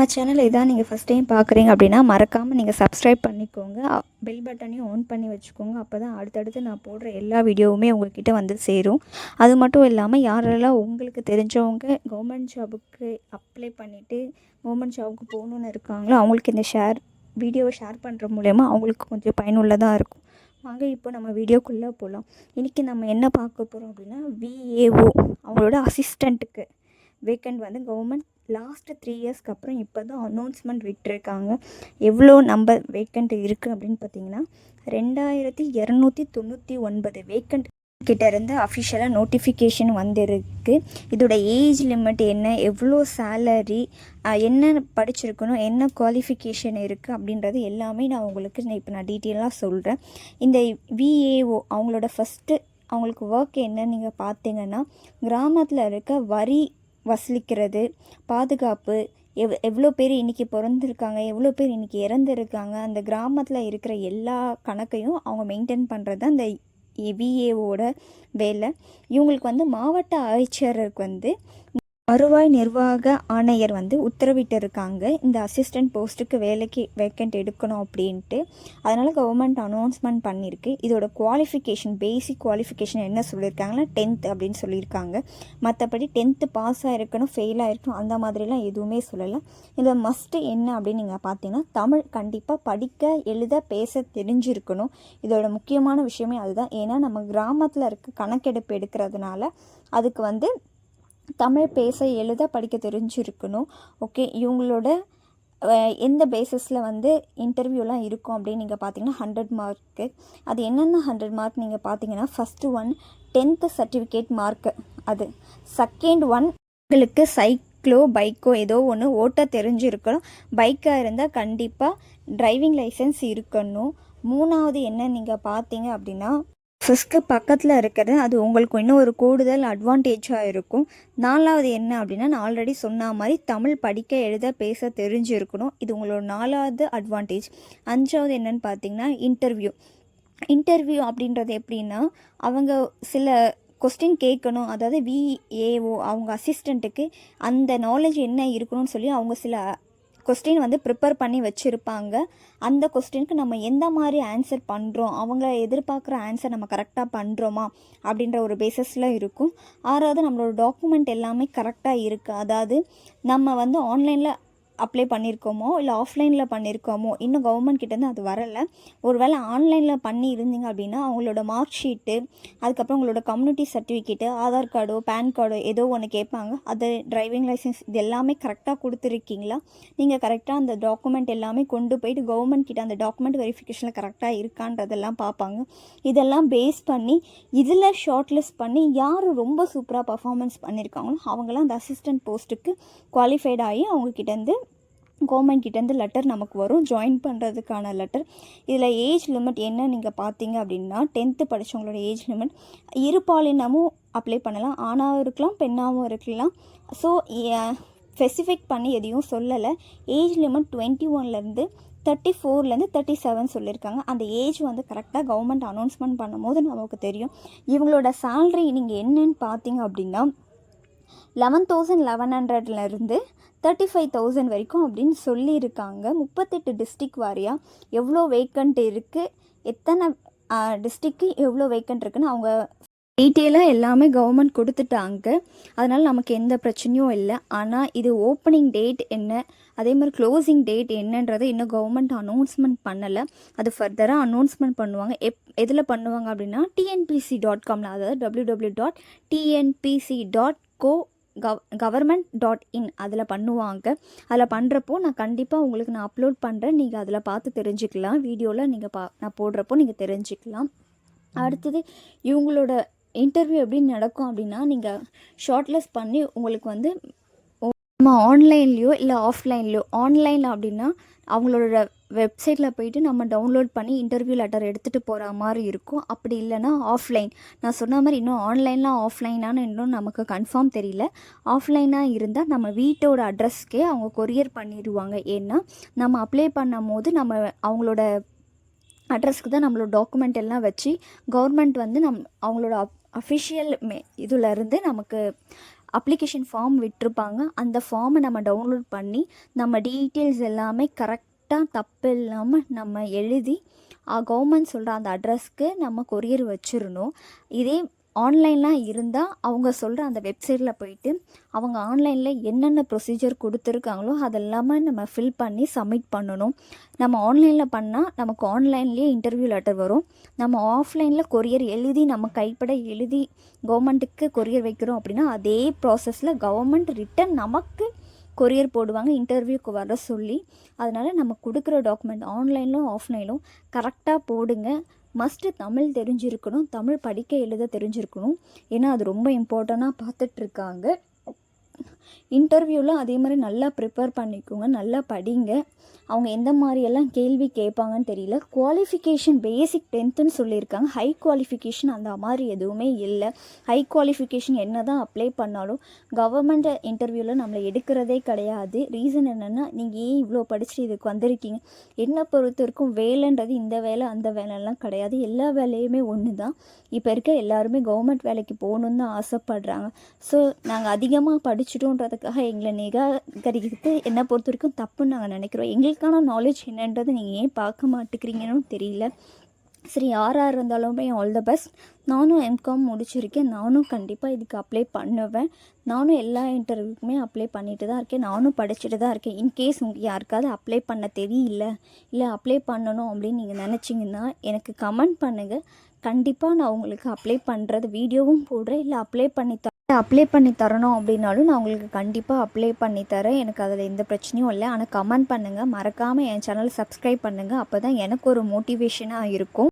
நம்ம சேனல் இதான் நீங்கள் ஃபஸ்ட் டைம் பார்க்குறீங்க அப்படின்னா மறக்காமல் நீங்கள் சப்ஸ்கிரைப் பண்ணிக்கோங்க. பெல் பட்டனையும் ஆன் பண்ணி வச்சுக்கோங்க. அப்போ தான் அடுத்தடுத்து நான் போடுற எல்லா வீடியோவுமே உங்கள்கிட்ட வந்து சேரும். அது மட்டும் இல்லாமல் யாரெல்லாம் உங்களுக்கு தெரிஞ்சவங்க கவர்மெண்ட் ஜாபுக்கு அப்ளை பண்ணிவிட்டு கவர்மெண்ட் ஜாபுக்கு போகணுன்னு இருக்காங்களோ அவங்களுக்கு இந்த ஷேர் வீடியோவை ஷேர் பண்ணுற மூலயமா அவங்களுக்கு கொஞ்சம் பயனுள்ளதாக இருக்கும். வாங்க இப்போ நம்ம வீடியோக்குள்ளே போகலாம் இன்றைக்கி நம்ம என்ன பார்க்க போகிறோம் அப்படின்னா விஏஓ அவங்களோட அசிஸ்டண்ட்டுக்கு வேக்கண்ட் வந்து கவர்மெண்ட் லாஸ்ட்டு த்ரீ இயர்ஸ்க்கு அப்புறம் இப்போ தான் அனௌன்ஸ்மெண்ட் விட்டுருக்காங்க. எவ்வளோ நம்பர் வேக்கண்ட் இருக்குது அப்படின்னு பார்த்தீங்கன்னா ரெண்டாயிரத்தி இரநூத்தி தொண்ணூற்றி ஒன்பது வேக்கண்ட் கிட்டேருந்து அஃபிஷியலாக நோட்டிஃபிகேஷன் வந்திருக்கு. இதோட ஏஜ் லிமிட் என்ன எவ்வளோ சேலரி என்ன படிச்சிருக்கணும் என்ன குவாலிஃபிகேஷன் இருக்குது அப்படின்றது எல்லாமே நான் உங்களுக்கு நான் இப்போ நான் டீட்டெயிலாக சொல்கிறேன் இந்த விஏஓ அவங்களோட ஃபஸ்ட்டு அவங்களுக்கு ஒர்க் என்ன நீங்கள் பார்த்தீங்கன்னா கிராமத்தில் இருக்க வரி வசூலிக்கிறது. பாதுகாப்பு. எவ் எவ்வளோ பேர் இன்றைக்கி பிறந்திருக்காங்க எவ்வளோ பேர் இன்றைக்கி இறந்துருக்காங்க அந்த கிராமத்தில் இருக்கிற எல்லா கணக்கையும் அவங்க மெயின்டைன் பண்ணுறது தான் அந்த விஏஓட வேலை. இவங்களுக்கு வந்து மாவட்ட ஆட்சியருக்கு வந்து வருவாய் நிர்வாக ஆணையர் வந்து உத்தரவிட்டு இருக்காங்க இந்த அசிஸ்டன்ட் போஸ்ட்டுக்கு வேலைக்கு வேக்கண்ட் எடுக்கணும் அப்படின்ட்டு. அதனால் கவர்மெண்ட் அனௌன்ஸ்மெண்ட் பண்ணியிருக்கு இதோட குவாலிஃபிகேஷன் பேசிக் குவாலிஃபிகேஷன் என்ன சொல்லியிருக்காங்கன்னா டென்த் அப்படின்னு சொல்லியிருக்காங்க. மற்றபடி டென்த்து பாஸ் ஆகிருக்கணும் ஃபெயில் ஆகிருக்கணும் அந்த மாதிரிலாம் எதுவுமே சொல்லலை. இதில் மஸ்ட்டு என்ன அப்படின்னு நீங்கள் பார்த்தீங்கன்னா தமிழ் கண்டிப்பாக படிக்க எழுத பேச தெரிஞ்சிருக்கணும். இதோட முக்கியமான விஷயமே அதுதான். ஏன்னா நம்ம கிராமத்தில் இருக்க கணக்கெடுப்பு எடுக்கிறதுனால அதுக்கு வந்து தமிழ் பேச எழுத படிக்க தெரிஞ்சிருக்கணும். ஓகே இவங்களோட எந்த பேசிஸில் வந்து இன்டர்வியூலாம் இருக்கும் அப்படின்னு நீங்கள் பார்த்தீங்கன்னா ஹண்ட்ரட் மார்க்கு அது என்னென்ன ஹண்ட்ரட் மார்க் நீங்கள் பார்த்தீங்கன்னா first one tenth certificate mark அது. செகண்ட் ஒன் உங்களுக்கு சைக்கிளோ பைக்கோ ஏதோ ஒன்று ஓட்ட தெரிஞ்சிருக்கணும். பைக்காக இருந்தால் கண்டிப்பாக டிரைவிங் லைசன்ஸ் இருக்கணும். மூணாவது என்ன நீங்கள் பார்த்தீங்க அப்படின்னா ஃபிஸ்க்கு பக்கத்தில் இருக்கிறது அது உங்களுக்கு இன்னும் ஒரு கூடுதல் அட்வான்டேஜாக இருக்கும். நாலாவது என்ன அப்படின்னா நான் ஆல்ரெடி சொன்ன மாதிரி தமிழ் படிக்க எழுத பேச தெரிஞ்சிருக்கணும். இது உங்களோட நாலாவது அட்வான்டேஜ் அஞ்சாவது என்னன்னு பார்த்தீங்கன்னா இன்டர்வியூ இன்டர்வியூ அப்படின்றது எப்படின்னா அவங்க சில கொஸ்டின் கேட்கணும். அதாவது விஏஓ அவங்க அசிஸ்டண்ட்டுக்கு அந்த நாலேஜ் என்ன இருக்கணும்னு சொல்லி அவங்க சில கொஸ்டின் வந்து ப்ரிப்பேர் பண்ணி வச்சுருப்பாங்க. அந்த கொஸ்டினுக்கு நம்ம எந்த மாதிரி ஆன்சர் பண்ணுறோம் அவங்க எதிர்பார்க்குற ஆன்சர் நம்ம கரெக்டாக பண்ணுறோமா அப்படின்ற ஒரு பேசஸில் இருக்கும். ஆறாவது நம்மளோட டாக்குமெண்ட் எல்லாமே கரெக்டாக இருக்குது அதாவது நம்ம வந்து ஆன்லைனில் அப்ளை பண்ணியிருக்கோமோ இல்லை ஆஃப்லைனில் பண்ணியிருக்கோமோ இன்னும் கவர்மெண்ட் கிட்டேருந்து அது வரலை. ஒரு வேளை ஆன்லைனில் பண்ணி இருந்தீங்க அப்படின்னா அவங்களோட மார்க் ஷீட்டு அதுக்கப்புறம் உங்களோட கம்யூனிட்டி சர்டிஃபிகேட்டு ஆதார் கார்டோ பேன் கார்டோ ஏதோ ஒன்று கேட்பாங்க. அது டிரைவிங் லைசன்ஸ் இது எல்லாமே கரெக்டாக கொடுத்துருக்கீங்களா? நீங்கள் கரெக்டாக அந்த டாக்குமெண்ட் எல்லாமே கொண்டு போயிட்டு கவர்மெண்ட் கிட்ட அந்த டாக்குமெண்ட் வெரிஃபிகேஷனில் கரெக்டாக இருக்கான்றதெல்லாம் பார்ப்பாங்க. இதெல்லாம் பேஸ் பண்ணி இதில் ஷார்ட் லிஸ்ட் பண்ணி யார் ரொம்ப சூப்பராக பர்ஃபார்மன்ஸ் பண்ணியிருக்காங்களோ அவங்களாம் அந்த அசிஸ்டன்ட் போஸ்ட்டுக்கு குவாலிஃபைட் ஆகி அவங்கக்கிட்டேருந்து கவர்மெண்ட் கிட்டேருந்து லெட்டர் நமக்கு வரும். ஜாயின் பண்ணுறதுக்கான லெட்டர் இதில் ஏஜ் லிமிட் என்ன நீங்கள் பார்த்தீங்க அப்படின்னா டென்த்து படித்தவங்களோட ஏஜ் லிமிட் இருபாலினமும் அப்ளை பண்ணலாம். ஆணாகவும் இருக்கலாம் பெண்ணாகவும் இருக்கலாம். ஸோ ஸ்பெசிஃபிக் பண்ணி எதையும் சொல்லலை. ஏஜ் லிமிட் டுவெண்ட்டி ஒன்லேருந்து தேர்ட்டி ஃபோர்லேருந்து தேர்ட்டி செவன் சொல்லியிருக்காங்க அந்த ஏஜ் வந்து கரெக்டாக கவர்மெண்ட் அனௌன்ஸ்மெண்ட் பண்ணும்போது நமக்கு தெரியும். இவங்களோட சேல்ரி நீங்கள் என்னன்னு பார்த்தீங்க அப்படின்னா லெவன் தௌசண்ட் லெவன் ஹண்ட்ரட்லேருந்து தேர்ட்டி ஃபைவ் தௌசண்ட் வரைக்கும் அப்படின்னு சொல்லியிருக்காங்க. முப்பத்தெட்டு டிஸ்ட்ரிக் வாரியாக எவ்வளோ வேக்கண்ட் இருக்குது எத்தனை டிஸ்ட்ரிக்கு எவ்வளோ வேக்கண்ட் இருக்குன்னு அவங்க டீட்டெயிலாக எல்லாமே கவர்மெண்ட் கொடுத்துட்டாங்க. அதனால் நமக்கு எந்த பிரச்சனையும் இல்லை. ஆனால் இது ஓப்பனிங் டேட் என்ன? அதே மாதிரி க்ளோசிங் டேட் என்னன்றதை இன்னும் கவர்மெண்ட் அனௌன்ஸ்மெண்ட் பண்ணலை. அது ஃபர்தராக அனௌன்ஸ்மெண்ட் பண்ணுவாங்க. எப் எதில் பண்ணுவாங்க அப்படின்னா டிஎன்பிசி டாட் காமில் அதாவது W W dot TNPSC dot go gov government dot in அதில் பண்ணுவாங்க. அதில் பண்ணுறப்போ நான் கண்டிப்பாக உங்களுக்கு நான் அப்லோட் பண்ணுறேன் நீங்கள் அதில் பார்த்து தெரிஞ்சுக்கலாம். வீடியோவில் நீங்கள் பா நான் போடுறப்போ நீங்கள் தெரிஞ்சுக்கலாம். அடுத்தது இவங்களோட இன்டர்வியூ எப்படி நடக்கும் அப்படின்னா நீங்கள் ஷார்ட்லெஸ் பண்ணி உங்களுக்கு வந்து நம்ம ஆன்லைன்லேயோ இல்லை ஆஃப்லைன்லேயோ ஆன்லைனில் அப்படின்னா அவங்களோட வெப்சைட்டில் போயிட்டு நம்ம டவுன்லோட் பண்ணி இன்டர்வியூ லெட்டர் எடுத்துகிட்டு போகிற மாதிரி இருக்கும். அப்படி இல்லைன்னா ஆஃப்லைன் நான் சொன்ன மாதிரி இன்னும் ஆன்லைனாக ஆஃப்லைனானு இன்னும் நமக்கு கன்ஃபார்ம் தெரியல. ஆஃப்லைனாக இருந்தால் நம்ம வீட்டோட அட்ரஸ்க்கே அவங்க கொரியர் பண்ணிடுவாங்க ஏன்னா நம்ம அப்ளை பண்ணும் போது நம்ம அவங்களோட அட்ரஸ்க்கு தான் நம்மளோட டாக்குமெண்ட் எல்லாம் வச்சு கவர்மெண்ட் வந்து நம் அவங்களோட அஃபிஷியல் மே இதுலேருந்து நமக்கு அப்ளிகேஷன் ஃபார்ம் விட்டுருப்பாங்க. அந்த ஃபார்மை நம்ம டவுன்லோட் பண்ணி நம்ம டீட்டெயில்ஸ் எல்லாமே கரெக்டாக தப்பு இல்லாமல் நம்ம எழுதி கவர்மெண்ட் சொல்கிற அந்த அட்ரஸ்க்கு நம்ம கொரியர் வச்சிடணும் இதே ஆன்லைன்லாம் இருந்தால் அவங்க சொல்கிற அந்த வெப்சைட்டில் போயிட்டு அவங்க ஆன்லைனில் என்னென்ன ப்ரொசீஜர் கொடுத்துருக்காங்களோ அதெல்லாமே நம்ம ஃபில் பண்ணி சப்மிட் பண்ணணும். நம்ம ஆன்லைனில் பண்ணால் நமக்கு ஆன்லைன்லேயே இன்டர்வியூ லெட்டர் வரும். நம்ம ஆஃப்லைனில் கொரியர் எழுதி நம்ம கைப்பட எழுதி கவர்மெண்ட்டுக்கு கொரியர் வைக்கிறோம் அப்படின்னா அதே ப்ராசஸில் கவர்மெண்ட் ரிட்டன் நமக்கு கொரியர் போடுவாங்க இன்டர்வியூக்கு வர சொல்லி. அதனால் நம்ம கொடுக்குற டாக்குமெண்ட் ஆன்லைனிலும் ஆஃப்லைனும் கரெக்டாக போடுங்க. மஸ்ட்டு தமிழ் தெரிஞ்சிருக்கணும் தமிழ் படிக்க எழுத தெரிஞ்சிருக்கணும். ஏன்னா அது ரொம்ப இம்பார்ட்டண்ட்டாக பார்த்துட்ருக்காங்க இன்டர்வியூவில் அதே மாதிரி நல்லா ப்ரிப்பேர் பண்ணிக்கோங்க நல்லா படிங்க. அவங்க எந்த மாதிரியெல்லாம் கேள்வி கேட்பாங்கன்னு தெரியல. குவாலிஃபிகேஷன் பேசிக் டென்த்துன்னு சொல்லியிருக்காங்க. ஹை குவாலிஃபிகேஷன் அந்த மாதிரி எதுவுமே இல்லை. ஹை குவாலிஃபிகேஷன் என்ன தான் அப்ளை பண்ணாலும் கவர்மெண்ட் இன்டர்வியூவில் நம்மளை எடுக்கிறதே கிடையாது. ரீசன் என்னென்னா நீங்கள் ஏன் இவ்வளோ படிச்சுட்டு இதுக்கு வந்திருக்கீங்க? என்னை பொறுத்த வரைக்கும் வேலைன்றது இந்த வேலை அந்த வேலைலாம் கிடையாது. எல்லா வேலையுமே ஒன்று தான் இப்போ இருக்க எல்லாருமே கவர்மெண்ட் வேலைக்கு போகணுன்னு தான் ஆசைப்படுறாங்க. ஸோ நாங்கள் அதிகமாக படிச்சிட்டோன்றதுக்காக எங்களை நிராகரிக்கிறது. என்னை பொறுத்த வரைக்கும் தப்புன்னு நாங்கள் நினைக்கிறோம். எங்களுக்கான நாலேஜ் என்னன்றது நீங்கள் ஏன் பார்க்க மாட்டேங்கிறீங்கன்னு தெரியல. சரி யாராக இருந்தாலுமே ஆல் த பெஸ்ட் நானும் எம்காம் முடிச்சிருக்கேன். நானும் கண்டிப்பாக இதுக்கு அப்ளை பண்ணுவேன். நானும் எல்லா இன்டர்வியூக்குமே அப்ளை பண்ணிட்டு தான் இருக்கேன். நானும் படிச்சுட்டு தான் இருக்கேன். இன்கேஸ் உங்களுக்கு யாருக்காவது அப்ளை பண்ண தெரியல இல்லை அப்ளை பண்ணணும் அப்படின்னு நீங்கள் நினச்சிங்கன்னா எனக்கு கமெண்ட் பண்ணுங்கள் கண்டிப்பாக நான் உங்களுக்கு அப்ளை பண்ணுறது வீடியோவும் போடுறேன். இல்லை அப்ளை பண்ணி அப்ளை பண்ணி தரணும் அப்படின்னாலும் நான் உங்களுக்கு கண்டிப்பாக அப்ளை பண்ணி தரேன். எனக்கு அதில் எந்த பிரச்சனையும் இல்லை. ஆனால் கமெண்ட் பண்ணுங்கள் மறக்காமல் என் சேனலை சப்ஸ்கிரைப் பண்ணுங்கள் அப்போ தான் எனக்கு ஒரு மோட்டிவேஷனாக இருக்கும்.